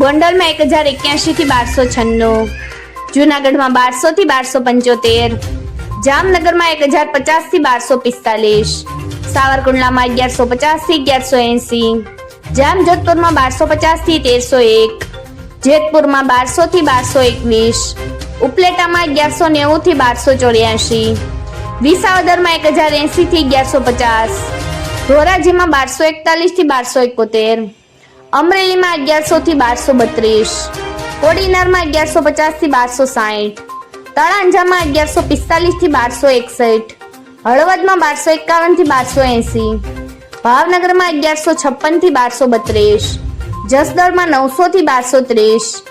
ગોંડલમાં એક હજાર એક્યાસી થી બારસો છન્નું, જુનાગઢમાં બારસો થી બારસો પંચોતેર, જામનગરમાં એક હજાર પચાસથી બારસો પિસ્તાલીસ, સાવરકુંડલામાં અગિયારસો પચાસથી અગિયારસો એંસી, જામજોધપુરમાં બારસો પચાસથી તેરસો એક, જેતપુરમાં બારસો થી બારસો એકવીસ, ઉપલેટામાં અગિયારસો નેવું થી બારસો ચોર્યાસી વિસાવદરમાં એક હજાર એસી થી અગિયારસો પચાસ, ધોરાજીમાં બારસો એકતાલીસથી બારસો એકોતેર અમરેલીમાં અગિયારસો થી બારસો બત્રીસ. કોડીનારમાં અગિયારસો પચાસથી બારસો સાઠ તળાંજામાં અગિયારસો પિસ્તાલીસથી બારસો એકસઠ. હળવદમાં બારસો એકાવનથી બારસો એંસી. ભાવનગરમાં અગિયારસો છપ્પનથી બારસો બત્રીસ. જસદણમાં નવસો થી બારસો ત્રીસ.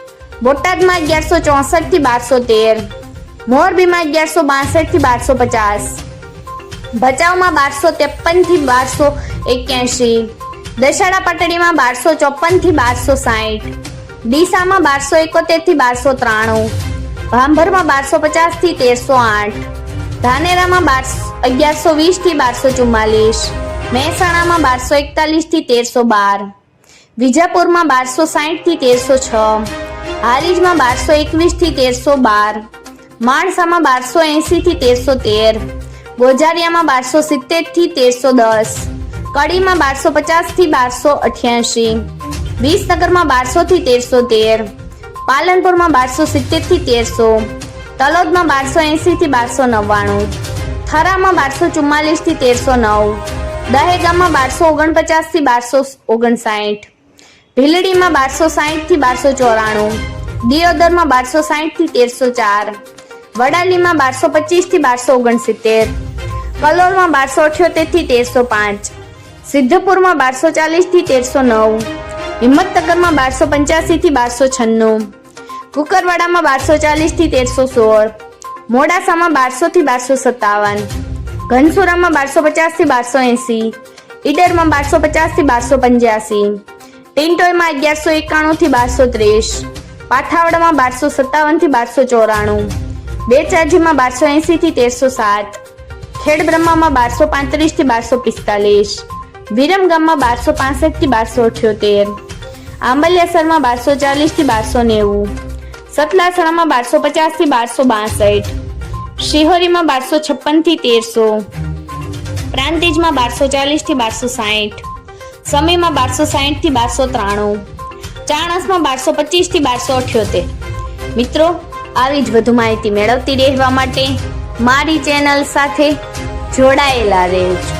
બોટાદમાં અગિયારસો ચોસઠથી બારસો તેર. મોરબીમાં અગિયારસો બાસઠથી બારસો પચાસ. ભચાઉમાં બારસો ત્રેપનથી બારસો એક્યાસી દશાડા પાટડીમાં બારસો ચોપનથી બારસો સાઠ ડીસામાં બારસો એકોતેરથી બારસો ત્રાણું. ભાંભરમાં બારસો પચાસથી તેરસો આઠ. ધાનેરામાં બાર અગિયારસો વીસથી બારસો ચુમ્માલીસ. મહેસાણામાં બારસો એકતાલીસથી તેરસો બાર. વિજાપુરમાં બારસો સાઠથી તેરસો છ. હારીજમાં બારસો એકવીસથી તેરસો બાર. માણસામાં બારસો એંસી થી તેરસો તેર. ગોજારિયામાં બારસો સિત્તેરથી તેરસો દસ. કડીમાં બારસો પચાસથી બારસો અઠ્યાસી. વિસનગરમાં બારસો થી તેરસો તેર. પાલનપુરમાં બારસો સિત્તેરથી તેરસો. તલોદમાં બારસો એંસી થી બારસો નવ્વાણું. થરામાં બારસો ચુમ્માલીસથી તેરસો નવ. દહેગામમાં બારસો ઓગણપચાસથી બારસો ઓગણસાઠ. ભીલડીમાં બારસો સાઠથી બારસો ચોરાણું. દિયોદરમાં બારસો સાઠથી તેરસો ચાર. વડાલીમાં બારસો પચીસથી બારસો ઓગણસિત્તેર. કલોલમાં બારસો અઠ્યોતેરથી તેરસો પાંચ. સિદ્ધપુરમાં બારસો ચાલીસથી તેરસો નવ, હિંમતનગરમાં બારસો પંચ્યાસી થી બારસો છન્નું, કુકરવાડામાં બારસો ચાલીસથી તેરસો સોળ, મોડાસામાં બારસો થી બારસો સત્તાવન, ઘનસુરામાં બારસો પચાસથી બારસો એંસી, ઈડરમાં બારસો પચાસથી બારસો પંચ્યાસી ટિન્ટોયમાં અગિયારસો એકાણું થી બારસો ત્રીસ, પાથાવડામાં બારસો સત્તાવનથી બારસો ચોરાણું, બેચાજીમાં બારસો એંસીથી તેરસો સાત, ખેડબ્રહ્મામાં બારસો પાંત્રીસથી બારસો પિસ્તાલીસ વિરમગામમાં બારસો પાસઠથી બારસો અઠ્યોતેર આંબલિયાસરમાં બારસો ચાલીસથી બારસો નેવું, સતલાસણામાં બારસો પચાસથી બારસો બાસઠ, શિહોરીમાં બારસો છપ્પનથી તેરસો, પ્રાંતિજમાં બારસો ચાલીસથી બારસો સાઠ સમયમાં બારસો સાઠથી બારસો ત્રાણું, ચાણસમાં બારસો પચીસથી બારસો અઠ્યોતેર. મિત્રો, આવી જ વધુ માહિતી મેળવતી રહેવા માટે મારી ચેનલ સાથે જોડાયેલા રહેજો.